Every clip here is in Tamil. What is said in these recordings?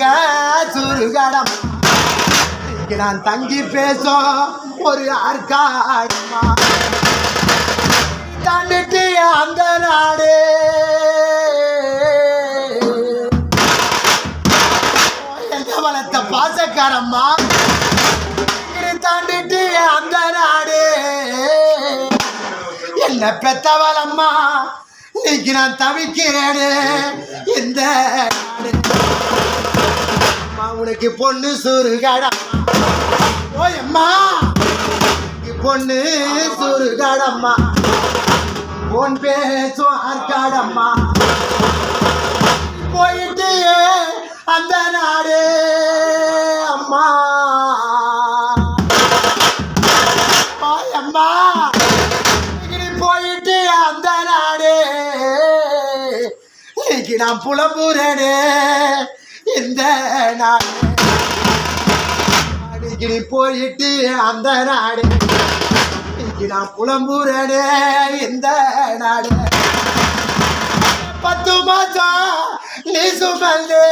தங்க சுருகடம். இங்கு நான் தங்கி பேசும் ஒரு ஆர்காடுமா தாண்டிட்டு அந்த நாடு. எந்த வளர்த்த பாசக்காரம்மா? தாண்டிட்டு அந்த நாடு. என்ன பெத்தவளம்மா? இன்னைக்கு நான் தவிக்கிறேனே இந்த நாடு. உனக்கு பொண்ணு சுருகடா. ஓயம்மா பொண்ணு சுருகடம்மா. பொன் பேசும் ஆற்காடம்மா போயிட்டு அந்த நாடு அம்மா. ஓயம்மா போயிட்டு அந்த நாடு. இன்னைக்கு நான் புலம்புறேனே. இந்த நாடு அடிக்கடி போயிட்டு அந்த நாடு. இன்னைக்கு நான் புலம்புறனே இந்த நாடு. பத்து மாசம் நீ சுமந்து.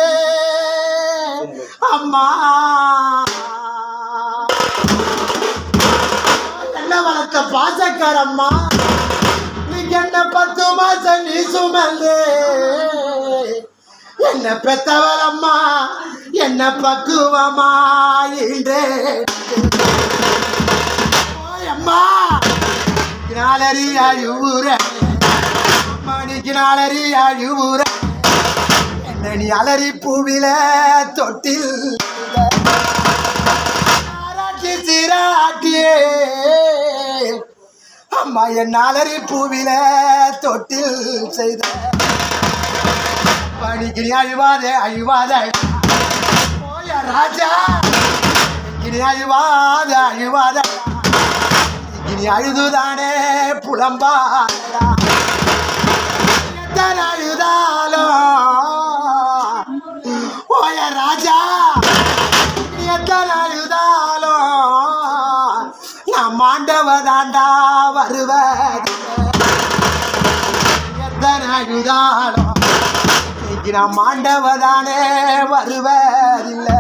அம்மா. என்ன வளர்த்த பாசக்காரம்மா. நீ என்ன பத்து மாசம் நீ சுமந்து? என்ன பெத்தவளம்மா? என்ன பக்குவமா அம்மா நாளறி அழுவுற. மணிக்கு நாளறி அழுவுற. என்ன நீ அலறி பூவில தொட்டில். ஆராட்டி சீராட்டியே அம்மா என் அலறி பூவில தொட்டில் செய்த. பணிக்கு நீ அழுவாதே. அழுவாத ராஜா இனி அழுவாத அழுவாத. இனி அழுதுதானே புலம்பாடா எத்தனை அழுதாலும் ஓய ராஜா நீ எத்தனை அழுதாலும் நான் மாண்டவ தாண்டா வருவது. எத்தனை அழுதாலும் இன்னைக்கு நான் மாண்டவ வருவதில்லை.